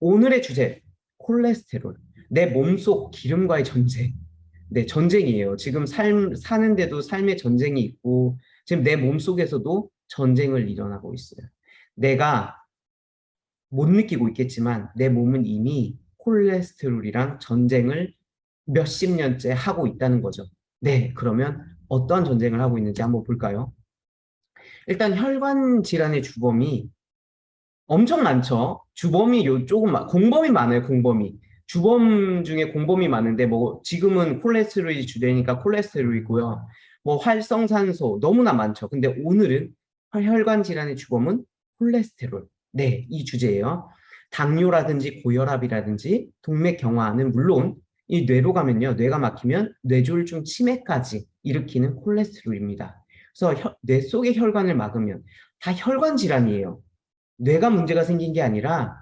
오늘의 주제 콜레스테롤. 내 몸속 기름과의 전쟁. 네, 전쟁이에요. 지금 삶 사는데도 삶의 전쟁이 있고 지금 내 몸속에서도 전쟁을 일어나고 있어요. 내가 못 느끼고 있겠지만 내 몸은 이미 콜레스테롤이랑 전쟁을 몇십 년째 하고 있다는 거죠. 네, 그러면 어떤 전쟁을 하고 있는지 한번 볼까요? 일단 혈관 질환의 주범이 엄청 많죠. 주범이 요 조금 많- 공범이 많아요. 공범이 주범 중에 공범이 많은데 뭐 지금은 콜레스테롤이 주되니까 콜레스테롤이고요. 뭐 활성산소 너무나 많죠. 근데 오늘은 혈관 질환의 주범은 콜레스테롤. 네, 이 주제예요. 당뇨라든지 고혈압이라든지 동맥 경화는 물론 이 뇌로 가면요. 뇌가 막히면 뇌졸중 치매까지 일으키는 콜레스테롤입니다. 그래서 혈- 뇌 속의 혈관을 막으면 다 혈관 질환이에요. 뇌가 문제가 생긴 게 아니라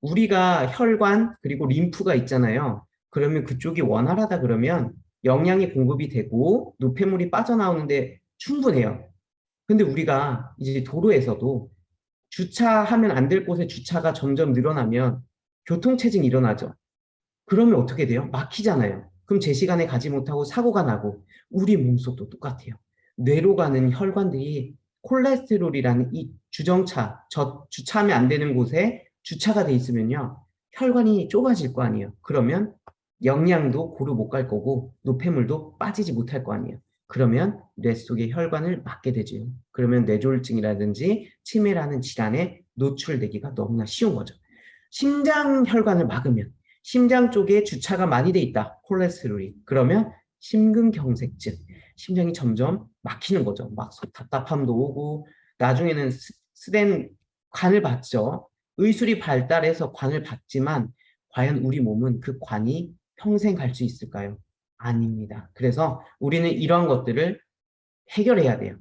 우리가 혈관 그리고 림프가 있잖아요. 그러면 그쪽이 원활하다 그러면 영양이 공급이 되고 노폐물이 빠져나오는데 충분해요. 근데 우리가 이제 도로에서도 주차하면 안 될 곳에 주차가 점점 늘어나면 교통체증이 일어나죠. 그러면 어떻게 돼요? 막히잖아요. 그럼 제 시간에 가지 못하고 사고가 나고 우리 몸속도 똑같아요. 뇌로 가는 혈관들이 콜레스테롤이라는 이 주정차, 저 주차하면 안 되는 곳에 주차가 돼 있으면요. 혈관이 좁아질 거 아니에요. 그러면 영양도 고루 못 갈 거고 노폐물도 빠지지 못할 거 아니에요. 그러면 뇌 속의 혈관을 막게 되죠. 그러면 뇌졸중이라든지 치매라는 질환에 노출되기가 너무나 쉬운 거죠. 심장 혈관을 막으면 심장 쪽에 주차가 많이 돼 있다. 콜레스테롤이. 그러면 심근경색증. 심장이 점점 막히는 거죠. 막속 답답함도 오고 나중에는 스- 스된 관을 받죠. 의술이 발달해서 관을 받지만 과연 우리 몸은 그 관이 평생 갈 수 있을까요? 아닙니다. 그래서 우리는 이러한 것들을 해결해야 돼요.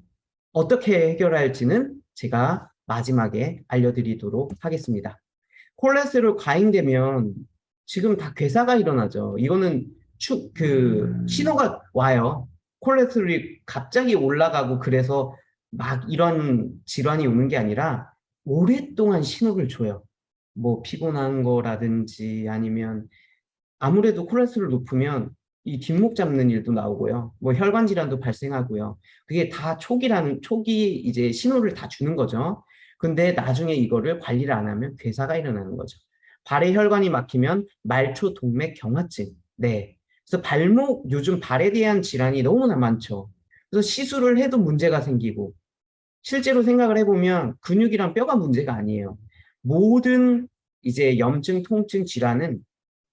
어떻게 해결할지는 제가 마지막에 알려드리도록 하겠습니다. 콜레스테롤 과잉되면 지금 다 괴사가 일어나죠. 이거는 추, 그 신호가 와요. 콜레스테롤이 갑자기 올라가고 그래서 막 이런 질환이 오는 게 아니라 오랫동안 신호를 줘요. 뭐 피곤한 거라든지 아니면 아무래도 콜레스테롤 높으면 이 뒷목 잡는 일도 나오고요. 뭐 혈관 질환도 발생하고요. 그게 다 초기라는 초기 이제 신호를 다 주는 거죠. 근데 나중에 이거를 관리를 안 하면 괴사가 일어나는 거죠. 발의 혈관이 막히면 말초 동맥 경화증. 네. 그래서 발목 요즘 발에 대한 질환이 너무나 많죠. 그래서 시술을 해도 문제가 생기고 실제로 생각을 해보면 근육이랑 뼈가 문제가 아니에요. 모든 이제 염증, 통증, 질환은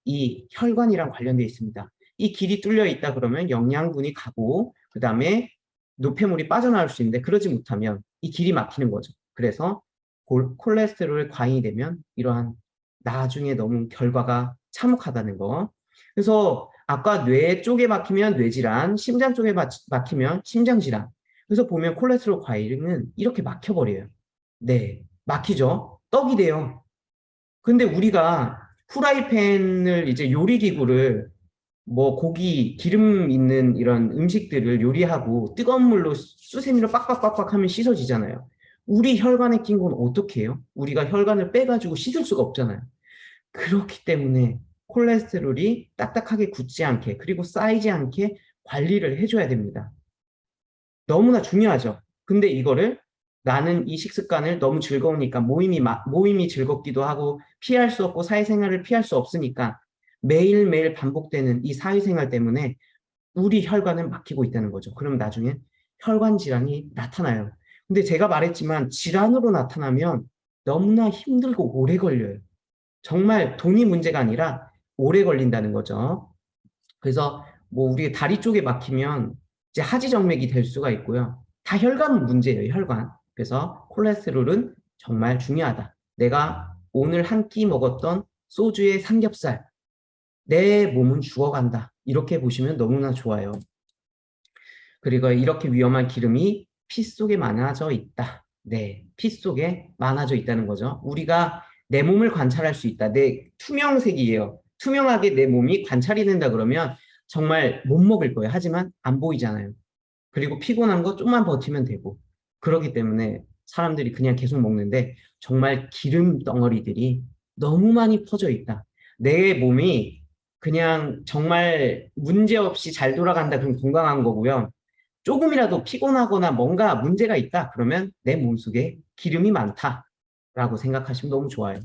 이 혈관이랑 관련되어 있습니다. 이 길이 뚫려 있다 그러면 영양분이 가고 그 다음에 노폐물이 빠져나올 수 있는데 그러지 못하면 이 길이 막히는 거죠. 그래서 골- 콜레스테롤 과잉이 되면 이러한 나중에 너무 결과가 참혹하다는 거. 그래서 아까 뇌 쪽에 막히면 뇌질환, 심장 쪽에 막- 막히면 심장질환. 그래서 보면 콜레스테롤 과잉은 이렇게 막혀버려요. 네, 막히죠. 떡이 돼요. 근데 우리가 후라이팬을 이제 요리기구를 뭐 고기 기름 있는 이런 음식들을 요리하고 뜨거운 물로 수세미로 빡빡빡빡 하면 씻어지잖아요. 우리 혈관에 낀 건 어떻게 해요? 우리가 혈관을 빼가지고 씻을 수가 없잖아요. 그렇기 때문에 콜레스테롤이 딱딱하게 굳지 않게 그리고 쌓이지 않게 관리를 해줘야 됩니다. 너무나 중요하죠. 근데 이거를 나는 이 식습관을 너무 즐거우니까 모임이 마- 모임이 즐겁기도 하고 피할 수 없고 사회생활을 피할 수 없으니까 매일매일 반복되는 이 사회생활 때문에 우리 혈관을 막히고 있다는 거죠. 그럼 나중에 혈관 질환이 나타나요. 근데 제가 말했지만 질환으로 나타나면 너무나 힘들고 오래 걸려요. 정말 돈이 문제가 아니라 오래 걸린다는 거죠. 그래서 뭐 우리 다리 쪽에 막히면 이제 하지정맥이 될 수가 있고요. 다 혈관 문제예요, 혈관. 그래서 콜레스테롤은 정말 중요하다. 내가 오늘 한 끼 먹었던 소주의 삼겹살, 내 몸은 죽어간다. 이렇게 보시면 너무나 좋아요. 그리고 이렇게 위험한 기름이 피 속에 많아져 있다. 네, 피 속에 많아져 있다는 거죠. 우리가 내 몸을 관찰할 수 있다. 내 투명색이에요. 투명하게 내 몸이 관찰이 된다 그러면 정말 못 먹을 거예요. 하지만 안 보이잖아요. 그리고 피곤한 거 좀만 버티면 되고. 그렇기 때문에 사람들이 그냥 계속 먹는데 정말 기름 덩어리들이 너무 많이 퍼져 있다. 내 몸이 그냥 정말 문제 없이 잘 돌아간다. 그럼 건강한 거고요. 조금이라도 피곤하거나 뭔가 문제가 있다. 그러면 내 몸속에 기름이 많다라고 생각하시면 너무 좋아요.